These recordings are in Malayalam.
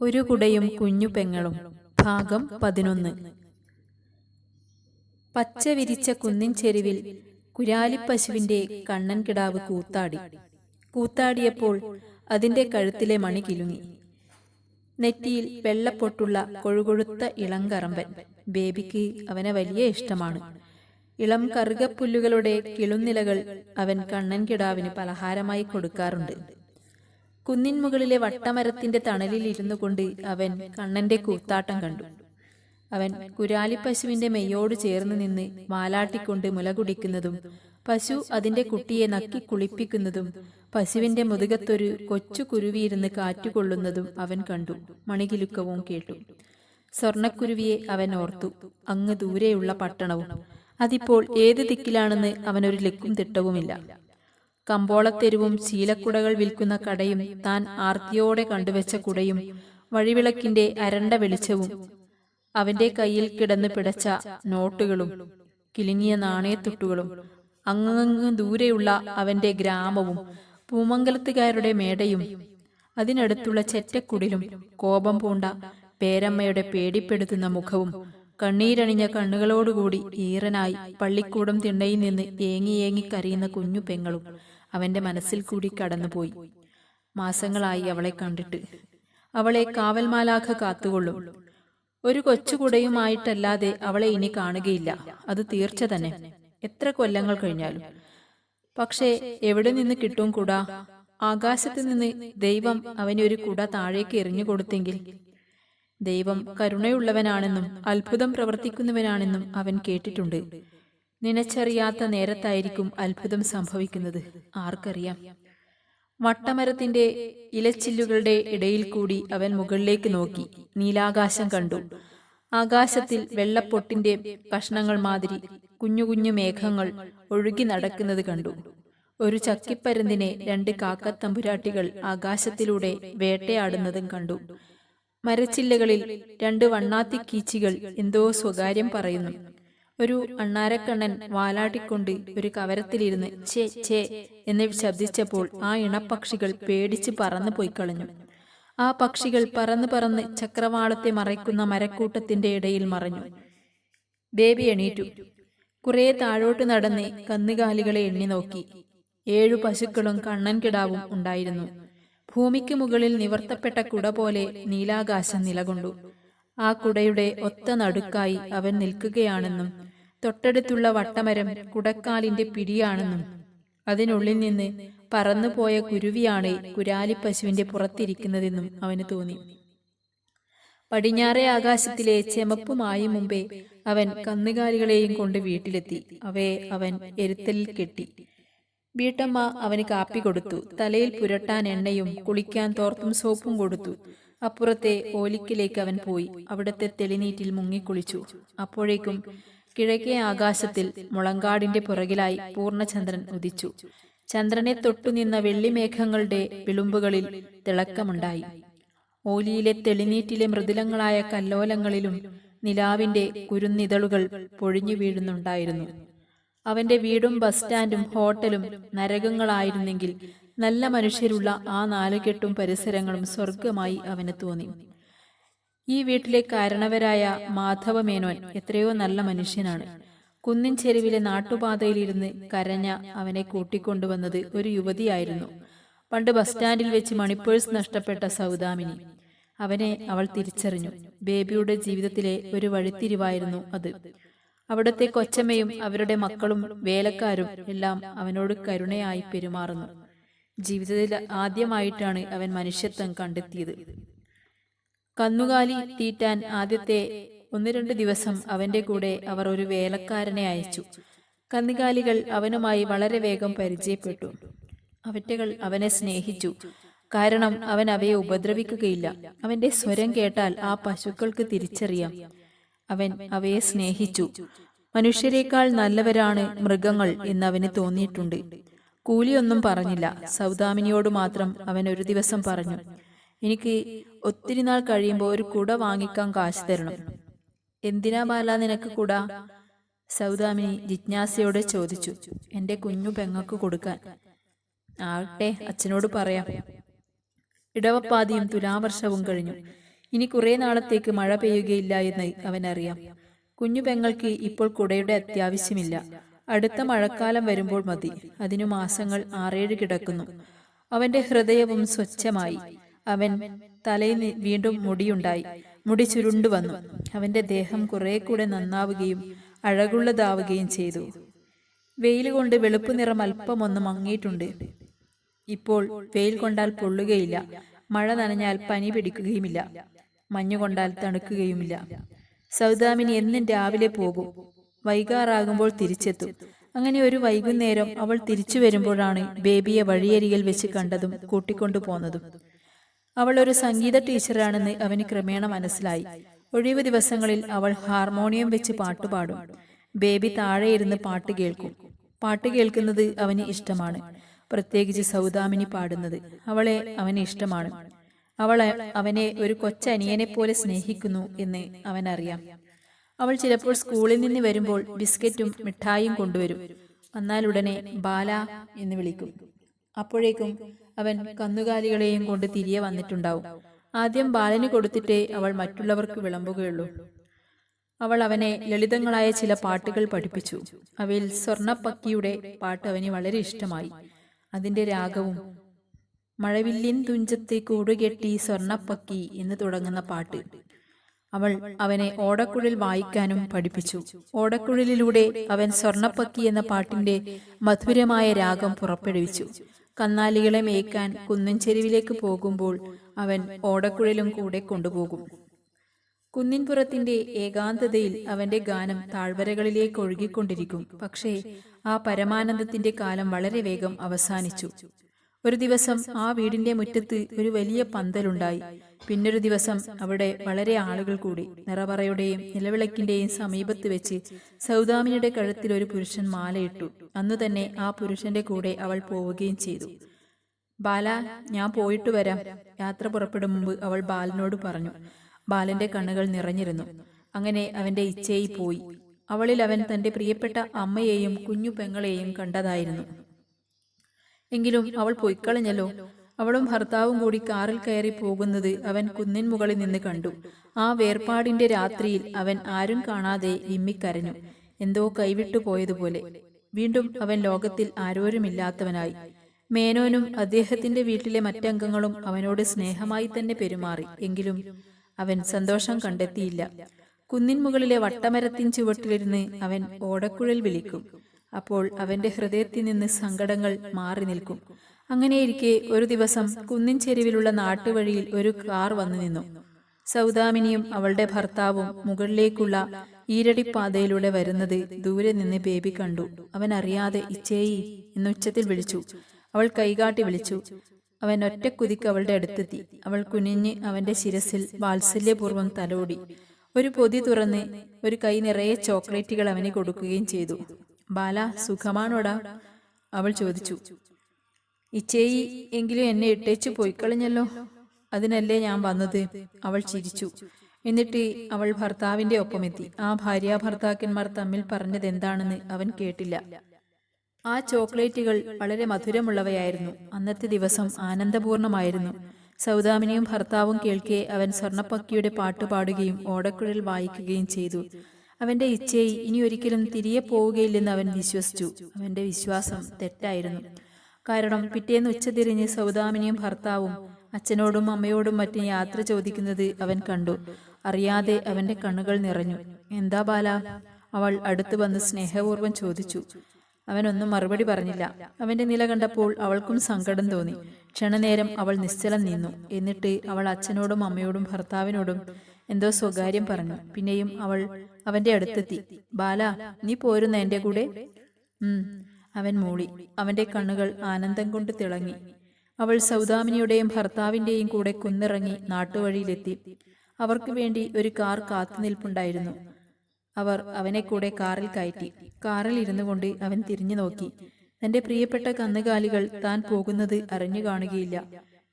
ഒരു കുടയും കുഞ്ഞു പെങ്ങളും. ഭാഗം പതിനൊന്ന്. പച്ച വിരിച്ച കുന്നിൻ ചെരുവിൽ കുരാലിപ്പശുവിന്റെ കണ്ണൻ കിടാവ് കൂത്താടി. കൂത്താടിയപ്പോൾ അതിന്റെ കഴുത്തിലെ മണി കിലുങ്ങി. നെറ്റിയിൽ വെള്ളപ്പൊട്ടുള്ള കൊഴുകൊഴുത്ത ഇളം കറമ്പൻ. ബേബിക്ക് അവനെ വലിയ ഇഷ്ടമാണ്. ഇളം കറുകപ്പുല്ലുകളുടെ കിളുന്നിലകൾ അവൻ കണ്ണൻ കിടാവിന് പലഹാരമായി കൊടുക്കാറുണ്ട്. കുന്നിൻ മുകളിലെ വട്ടമരത്തിന്റെ തണലിൽ ഇരുന്നു കൊണ്ട് അവൻ കണ്ണന്റെ കൂത്താട്ടം കണ്ടു. അവൻ കുരാലിപ്പശുവിന്റെ മെയ്യോട് ചേർന്ന് നിന്ന് വാലാട്ടിക്കൊണ്ട് മുല കുടിക്കുന്നതും പശു അതിന്റെ കുട്ടിയെ നക്കി കുളിപ്പിക്കുന്നതും പശുവിന്റെ മുതുകത്തൊരു കൊച്ചു കുരുവിയിരുന്ന് കാറ്റുകൊള്ളുന്നതും അവൻ കണ്ടു. മണികിലുക്കവും കേട്ടു. സ്വർണക്കുരുവിയെ അവൻ ഓർത്തു. അങ്ങ് ദൂരെയുള്ള പട്ടണവും. അതിപ്പോൾ ഏത് ദിക്കിലാണെന്ന് അവനൊരു ലക്കും തിട്ടവുമില്ല. കമ്പോളത്തെരുവും ശീലക്കുടകൾ വിൽക്കുന്ന കടയും താൻ ആർത്തിയോടെ കണ്ടുവച്ച കുടയും വഴിവിളക്കിന്റെ അരണ്ട വെളിച്ചവും അവന്റെ കയ്യിൽ കിടന്ന് പിടച്ച നോട്ടുകളും കിലുങ്ങിയ നാണയത്തുട്ടുകളും അങ്ങങ്ങ് ദൂരെയുള്ള അവന്റെ ഗ്രാമവും പൂമംഗലത്തുകാരുടെ മേടയും അതിനടുത്തുള്ള ചെറ്റക്കുടിലും കോപം പൂണ്ട പേരമ്മയുടെ പേടിപ്പെടുത്തുന്ന മുഖവും കണ്ണീരണിഞ്ഞ കണ്ണുകളോടുകൂടി ഈറനായി പള്ളിക്കൂടം തിണ്ണയിൽ നിന്ന് ഏങ്ങിയേങ്ങി ഏങ്ങി കരയുന്ന കുഞ്ഞു പെങ്ങളും അവന്റെ മനസ്സിൽ കൂടി കടന്നുപോയി. മാസങ്ങളായി അവളെ കണ്ടിട്ട്. അവളെ കാവൽമാലാഖ കാത്തുകൊള്ളും. ഒരു കൊച്ചുകുടയുമായിട്ടല്ലാതെ അവളെ ഇനി കാണുകയില്ല. അത് തീർച്ച തന്നെ. എത്ര കൊല്ലങ്ങൾ കഴിഞ്ഞാലും. പക്ഷേ എവിടെ നിന്ന് കിട്ടും കുട? ആകാശത്ത് നിന്ന് ദൈവം അവന് ഒരു കുട താഴേക്ക് എറിഞ്ഞു കൊടുത്തെങ്കിൽ. ദൈവം കരുണയുള്ളവനാണെന്നും അത്ഭുതം പ്രവർത്തിക്കുന്നവനാണെന്നും അവൻ കേട്ടിട്ടുണ്ട്. നിനച്ചറിയാത്ത നേരത്തായിരിക്കും അത്ഭുതം സംഭവിക്കുന്നത്. ആർക്കറിയാം? വട്ടമരത്തിന്റെ ഇലച്ചില്ലുകളുടെ ഇടയിൽ കൂടി അവൻ മുകളിലേക്ക് നോക്കി. നീലാകാശം കണ്ടു. ആകാശത്തിൽ വെള്ളപ്പൊട്ടിന്റെ കഷ്ണങ്ങൾ മാതിരി കുഞ്ഞു കുഞ്ഞു മേഘങ്ങൾ ഒഴുകി നടക്കുന്നത് കണ്ടു. ഒരു ചക്കിപ്പരുന്തിനെ രണ്ട് കാക്കത്തമ്പുരാട്ടികൾ ആകാശത്തിലൂടെ വേട്ടയാടുന്നതും കണ്ടു. മരച്ചില്ലകളിൽ രണ്ട് വണ്ണാത്തി വണ്ണാത്തിക്കീച്ചികൾ എന്തോ സ്വകാര്യം പറയുന്നു. ഒരു അണ്ണാരക്കണ്ണൻ വാലാട്ടിക്കൊണ്ട് ഒരു കവരത്തിലിരുന്ന് ചേ ചേ എന്ന് ശബ്ദിച്ചപ്പോൾ ആ ഇണപ്പക്ഷികൾ പേടിച്ച് പറന്നു പോയി കളഞ്ഞു ആ പക്ഷികൾ പറന്ന് പറന്ന് ചക്രവാളത്തെ മറയ്ക്കുന്ന മരക്കൂട്ടത്തിന്റെ ഇടയിൽ മറഞ്ഞു. ബേബി എണീറ്റു. കുറെ താഴോട്ട് നടന്ന് കന്നുകാലികളെ എണ്ണി നോക്കി. ഏഴു പശുക്കളും കണ്ണൻ കിടാവും ഉണ്ടായിരുന്നു. ഭൂമിക്ക് മുകളിൽ നിവർത്തപ്പെട്ട കുട പോലെ നീലാകാശം നിലകൊണ്ടു. ആ കുടയുടെ ഒത്ത നടുക്കായി അവൻ നിൽക്കുകയാണെന്നും തൊട്ടടുത്തുള്ള വട്ടമരം കുടക്കാലിന്റെ പിടിയാണെന്നും അതിനുള്ളിൽ നിന്ന് പറന്നുപോയ കുരുവിയാണ് കുരാലിപ്പശുവിന്റെ പുറത്തിരിക്കുന്നതെന്നും അവന് തോന്നി. പടിഞ്ഞാറേ ആകാശത്തിലെ ചെമപ്പുമായി മുമ്പേ അവൻ കന്നുകാലികളെയും കൊണ്ട് വീട്ടിലെത്തി. അവയെ അവൻ എരുത്തലിൽ കെട്ടി. വീട്ടമ്മ അവന് കാപ്പി കൊടുത്തു. തലയിൽ പുരട്ടാൻ എണ്ണയും കുളിക്കാൻ തോർത്തും സോപ്പും കൊടുത്തു. അപ്പുറത്തെ ഓലിക്കിലേക്ക് അവൻ പോയി. അവിടത്തെ തെളിനീറ്റിൽ മുങ്ങിക്കുളിച്ചു. അപ്പോഴേക്കും കിഴക്കേ ആകാശത്തിൽ മുളങ്കാടിന്റെ പുറകിലായി പൂർണചന്ദ്രൻ ഉദിച്ചു. ചന്ദ്രനെ തൊട്ടുനിന്ന വെള്ളിമേഘങ്ങളുടെ വിളുമ്പുകളിൽ തിളക്കമുണ്ടായി. ഓലിയിലെ തെളിനീറ്റിലെ മൃദുലങ്ങളായ കല്ലോലങ്ങളിലും നിലാവിന്റെ കുരുന്നിതളുകൾ പൊഴിഞ്ഞു വീഴുന്നുണ്ടായിരുന്നു. അവന്റെ വീടും ബസ് സ്റ്റാൻഡും ഹോട്ടലും നരകങ്ങളായിരുന്നെങ്കിൽ നല്ല മനുഷ്യരുള്ള ആ നാലുകെട്ടും പരിസരങ്ങളും സ്വർഗമായി അവന് തോന്നി. ഈ വീട്ടിലെ കാരണവരായ മാധവമേനോൻ എത്രയോ നല്ല മനുഷ്യനാണ്. കുന്നിൻ ചെരുവിലെ നാട്ടുപാതയിലിരുന്ന് കരഞ്ഞ അവനെ കൂട്ടിക്കൊണ്ടുവന്നത് ഒരു യുവതിയായിരുന്നു. പണ്ട് ബസ് സ്റ്റാൻഡിൽ വെച്ച് മണിപ്പേഴ്സ് നഷ്ടപ്പെട്ട സൗദാമിനി. അവനെ അവൾ തിരിച്ചറിഞ്ഞു. ബേബിയുടെ ജീവിതത്തിലെ ഒരു വഴിത്തിരിവായിരുന്നു അത്. അവിടുത്തെ കൊച്ചമ്മയും അവരുടെ മക്കളും വേലക്കാരും എല്ലാം അവനോട് കരുണയായി പെരുമാറുന്നു. ജീവിതത്തിൽ ആദ്യമായിട്ടാണ് അവൻ മനുഷ്യത്വം കണ്ടെത്തിയത്. കന്നുകാലി തീറ്റാൻ ആദ്യത്തെ ഒന്ന് രണ്ട് ദിവസം അവന്റെ കൂടെ അവർ ഒരു വേലക്കാരനെ അയച്ചു. കന്നുകാലികൾ അവനുമായി വളരെ വേഗം പരിചയപ്പെട്ടു. അവറ്റകൾ അവനെ സ്നേഹിച്ചു. കാരണം അവൻ അവയെ ഉപദ്രവിക്കുകയില്ല. അവന്റെ സ്വരം കേട്ടാൽ ആ പശുക്കൾക്ക് തിരിച്ചറിയാം. അവൻ അവയെ സ്നേഹിച്ചു. മനുഷ്യരെക്കാൾ നല്ലവരാണ് മൃഗങ്ങൾ എന്ന് അവന് തോന്നിയിട്ടുണ്ട്. കൂലിയൊന്നും പറഞ്ഞില്ല. സൗദാമിനിയോട് മാത്രം അവൻ ഒരു ദിവസം പറഞ്ഞു. എനിക്ക് ഒത്തിരി നാൾ കഴിയുമ്പോൾ ഒരു കുട വാങ്ങിക്കാൻ കാശ് തരണം. എന്തിനാ ബാല നിനക്ക് കുട? സൗദാമിനി ജിജ്ഞാസയോടെ ചോദിച്ചു. എന്റെ കുഞ്ഞു പെങ്ങക്ക് കൊടുക്കാൻ. ആട്ടെ അച്ഛനോട് പറയാം. ഇടവപ്പാതിയും തുലാവർഷവും കഴിഞ്ഞു. ഇനി കുറേ നാളത്തേക്ക് മഴ പെയ്യുകയില്ല എന്ന് അവനറിയാം. കുഞ്ഞു പെങ്ങൾക്ക് ഇപ്പോൾ കുടയുടെ അത്യാവശ്യമില്ല. അടുത്ത മഴക്കാലം വരുമ്പോൾ മതി. അതിനു മാസങ്ങൾ ആറേഴ് കിടക്കുന്നു. അവന്റെ ഹൃദയവും സ്വച്ഛമായി. അവൻ തലയിൽ വീണ്ടും മുടിയുണ്ടായി. മുടി ചുരുണ്ടു വന്നു. അവന്റെ ദേഹം കുറെ കൂടെ നന്നാവുകയും അഴകുള്ളതാവുകയും ചെയ്തു. വെയിൽ കൊണ്ട് വെളുപ്പ് നിറം അല്പമൊന്ന് മങ്ങിയിട്ടുണ്ട്. ഇപ്പോൾ വെയിൽ കൊണ്ടാൽ പൊള്ളുകയില്ല. മഴ നനഞ്ഞാൽ പനി പിടിക്കുകയുമില്ല. മഞ്ഞു കൊണ്ടാൽ തണുക്കുകയുമില്ല. സൗദാമിനി എന്നും രാവിലെ പോകും. വൈകാറാകുമ്പോൾ തിരിച്ചെത്തും. അങ്ങനെ ഒരു വൈകുന്നേരം അവൾ തിരിച്ചു വരുമ്പോഴാണ് ബേബിയെ വഴിയരികിൽ വെച്ച് കണ്ടതും കൂട്ടിക്കൊണ്ടു പോന്നതും. അവൾ ഒരു സംഗീത ടീച്ചറാണെന്ന് അവന് ക്രമേണ മനസ്സിലായി. ഒഴിവ് ദിവസങ്ങളിൽ അവൾ ഹാർമോണിയം വെച്ച് പാട്ടുപാടും ബേബി താഴെ ഇരുന്ന് പാട്ട് കേൾക്കും. പാട്ട് കേൾക്കുന്നത് അവന് ഇഷ്ടമാണ്. പ്രത്യേകിച്ച് സൗദാമിനി പാടുന്നത് അവളെ അവന് ഇഷ്ടമാണ്. അവൾ അവനെ ഒരു കൊച്ചനിയനെ പോലെ സ്നേഹിക്കുന്നു എന്ന് അവനറിയാം. അവൾ ചിലപ്പോൾ സ്കൂളിൽ നിന്ന് വരുമ്പോൾ ബിസ്ക്കറ്റും മിഠായിയും കൊണ്ടുവരും. വന്നാലുടനെ ബാല എന്ന് വിളിക്കും. അപ്പോഴേക്കും അവൻ കന്നുകാലികളെയും കൊണ്ട് തിരികെ വന്നിട്ടുണ്ടാവും. ആദ്യം ബാലന് കൊടുത്തിട്ടേ അവൾ മറ്റുള്ളവർക്ക് വിളമ്പുകയുള്ളൂ. അവൾ അവനെ ലളിതങ്ങളായ ചില പാട്ടുകൾ പഠിപ്പിച്ചു. അവയിൽ സ്വർണപ്പക്കിയുടെ പാട്ട് അവന് വളരെ ഇഷ്ടമായി. അതിന്റെ രാഗവും മഴവില്ലിൻ തുഞ്ചത്തെ കൂടുകെട്ടി സ്വർണപ്പക്കി എന്ന് തുടങ്ങുന്ന പാട്ട്. അവൾ അവനെ ഓടക്കുഴൽ വായിക്കാനും പഠിപ്പിച്ചു. ഓടക്കുഴലിലൂടെ അവൻ സ്വർണപ്പക്കി എന്ന പാട്ടിന്റെ മധുരമായ രാഗം പുറപ്പെടുവിച്ചു. കന്നാലികളെ മേയ്ക്കാൻ കുന്നൻചെരുവിലേക്ക് പോകുമ്പോൾ അവൻ ഓടക്കുഴലും കൂടെ കൊണ്ടുപോകും. കുന്നിൻപുറത്തിന്റെ ഏകാന്തതയിൽ അവന്റെ ഗാനം താഴ്വരകളിലേക്ക് ഒഴുകിക്കൊണ്ടിരിക്കും. പക്ഷേ ആ പരമാനന്ദത്തിന്റെ കാലം വളരെ വേഗം അവസാനിച്ചു. ഒരു ദിവസം ആ വീടിന്റെ മുറ്റത്ത് ഒരു വലിയ പന്തലുണ്ടായി. പിന്നൊരു ദിവസം അവിടെ വളരെ ആളുകൾ കൂടി നിറപറയുടെയും നിലവിളക്കിന്റെയും സമീപത്ത് വെച്ച് സൗദാമിനിയുടെ കഴുത്തിൽ ഒരു പുരുഷൻ മാലയിട്ടു. അന്നു തന്നെ ആ പുരുഷന്റെ കൂടെ അവൾ പോവുകയും ചെയ്തു. ബാല ഞാൻ പോയിട്ട് വരാം യാത്ര പുറപ്പെടും മുമ്പ് അവൾ ബാലനോട് പറഞ്ഞു. ബാലന്റെ കണ്ണുകൾ നിറഞ്ഞിരുന്നു. അങ്ങനെ അവന്റെ ഇച്ഛയിൽ പോയി. അവളിൽ അവൻ തന്റെ പ്രിയപ്പെട്ട അമ്മയെയും കുഞ്ഞു പെങ്ങളെയും കണ്ടതായിരുന്നു. എങ്കിലും അവൾ പൊയ്ക്കളഞ്ഞല്ലോ. അവളും ഭർത്താവും കൂടി കാറിൽ കയറി പോകുന്നത് അവൻ കുന്നിൻ മുകളിൽ നിന്ന് കണ്ടു. ആ വേർപാടിന്റെ രാത്രിയിൽ അവൻ ആരും കാണാതെ വിമ്മിക്കരഞ്ഞു. എന്തോ കൈവിട്ടു പോയതുപോലെ. വീണ്ടും അവൻ ലോകത്തിൽ ആരോരുമില്ലാത്തവനായി. മേനോനും അദ്ദേഹത്തിന്റെ വീട്ടിലെ മറ്റംഗങ്ങളും അവനോട് സ്നേഹമായി തന്നെ പെരുമാറി. എങ്കിലും അവൻ സന്തോഷം കണ്ടെത്തിയില്ല. കുന്നിൻ മുകളിലെ വട്ടമരത്തിൻ ചുവട്ടിലിരുന്ന് അവൻ ഓടക്കുഴൽ വിളിക്കും. അപ്പോൾ അവന്റെ ഹൃദയത്തിൽ നിന്ന് സങ്കടങ്ങൾ മാറി നിൽക്കും. അങ്ങനെയിരിക്കെ ഒരു ദിവസം കുന്നിൻ ചെരുവിലുള്ള നാട്ടുവഴിയിൽ ഒരു കാർ വന്നു നിന്നു. സൗദാമിനിയും അവളുടെ ഭർത്താവും മുകളിലേക്കുള്ള ഈരടിപ്പാതയിലൂടെ വരുന്നത് ദൂരെ നിന്ന് ബേബി കണ്ടു. അവൻ അറിയാതെ ഇച്ചേയി എന്നുച്ചത്തിൽ വിളിച്ചു. അവൾ കൈകാട്ടി വിളിച്ചു. അവൻ ഒറ്റക്കുതിക്ക് അവളുടെ അടുത്തെത്തി. അവൾ കുനിഞ്ഞ് അവന്റെ ശിരസിൽ വാത്സല്യപൂർവം തലോടി. ഒരു പൊതി തുറന്ന് ഒരു കൈ നിറയെ ചോക്ലേറ്റുകൾ അവന് കൊടുക്കുകയും ചെയ്തു. ബാല സുഖമാണോടാ? അവൾ ചോദിച്ചു. ഇച്ചേയി എങ്കിലും എന്നെ ഇട്ടേച്ചു പോയിക്കളഞ്ഞല്ലോ. അതിനല്ലേ ഞാൻ വന്നത്? അവൾ ചിരിച്ചു. എന്നിട്ട് അവൾ ഭർത്താവിന്റെ ഒപ്പമെത്തി. ആ ഭാര്യ ഭർത്താക്കന്മാർ തമ്മിൽ പറഞ്ഞത് എന്താണെന്ന് അവൻ കേട്ടില്ല. ആ ചോക്ലേറ്റുകൾ വളരെ മധുരമുള്ളവയായിരുന്നു. അന്നത്തെ ദിവസം ആനന്ദപൂർണമായിരുന്നു. സൗദാമിനിയും ഭർത്താവും കേൾക്കെ അവൻ സ്വർണപ്പക്കിയുടെ പാട്ടുപാടുകയും ഓടക്കുഴൽ വായിക്കുകയും ചെയ്തു. അവന്റെ ഇച്ഛയെ ഇനി ഒരിക്കലും തിരികെ പോവുകയില്ലെന്ന് അവൻ വിശ്വസിച്ചു. അവന്റെ വിശ്വാസം തെറ്റായിരുന്നു. കാരണം പിറ്റേന്ന് ഉച്ചതിരിഞ്ഞ് സൗദാമിനിയും ഭർത്താവും അച്ഛനോടും അമ്മയോടും മറ്റും യാത്ര ചോദിക്കുന്നത് അവൻ കണ്ടു. അറിയാതെ അവന്റെ കണ്ണുകൾ നിറഞ്ഞു. എന്താ ബാല? അവൾ അടുത്തു വന്ന് സ്നേഹപൂർവം ചോദിച്ചു. അവനൊന്നും മറുപടി പറഞ്ഞില്ല. അവന്റെ നില കണ്ടപ്പോൾ അവൾക്കും സങ്കടം തോന്നി. ക്ഷണനേരം അവൾ നിശ്ചലം നിന്നു. എന്നിട്ട് അവൾ അച്ഛനോടും അമ്മയോടും ഭർത്താവിനോടും എന്തോ സ്വകാര്യം പറഞ്ഞു. പിന്നെയും അവൾ അവന്റെ അടുത്തെത്തി. ബാല നീ പോരുന്ന എന്റെ കൂടെ? ഉം. അവൻ മൂളി അവന്റെ കണ്ണുകൾ ആനന്ദം കൊണ്ട് തിളങ്ങി. അവൾ സൗദാമിനിയുടെയും ഭർത്താവിന്റെയും കൂടെ കുന്നിറങ്ങി നാട്ടുവഴിയിലെത്തി. അവർക്ക് വേണ്ടി ഒരു കാർ കാത്തുനിൽപ്പുണ്ടായിരുന്നു. അവർ അവനെ കൂടെ കാറിൽ കയറ്റി. കാറിൽ ഇരുന്നു കൊണ്ട് അവൻ തിരിഞ്ഞു നോക്കി. തന്റെ പ്രിയപ്പെട്ട കന്നുകാലികൾ താൻ പോകുന്നത് അറിഞ്ഞു കാണുകയില്ല.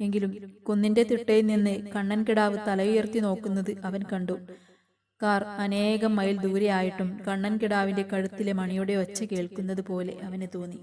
എങ്കിലും കുന്നിന്റെ തിട്ടയിൽ നിന്ന് കണ്ണൻ കിടാവ് തലയുയർത്തി നോക്കുന്നത് അവൻ കണ്ടു. കാർ അനേകം മൈൽ ദൂരെയായിട്ടും കണ്ണൻ കിടാവിന്റെ കഴുത്തിലെ മണിയുടെ ഒച്ച കേൾക്കുന്നത് പോലെ അവന് തോന്നി.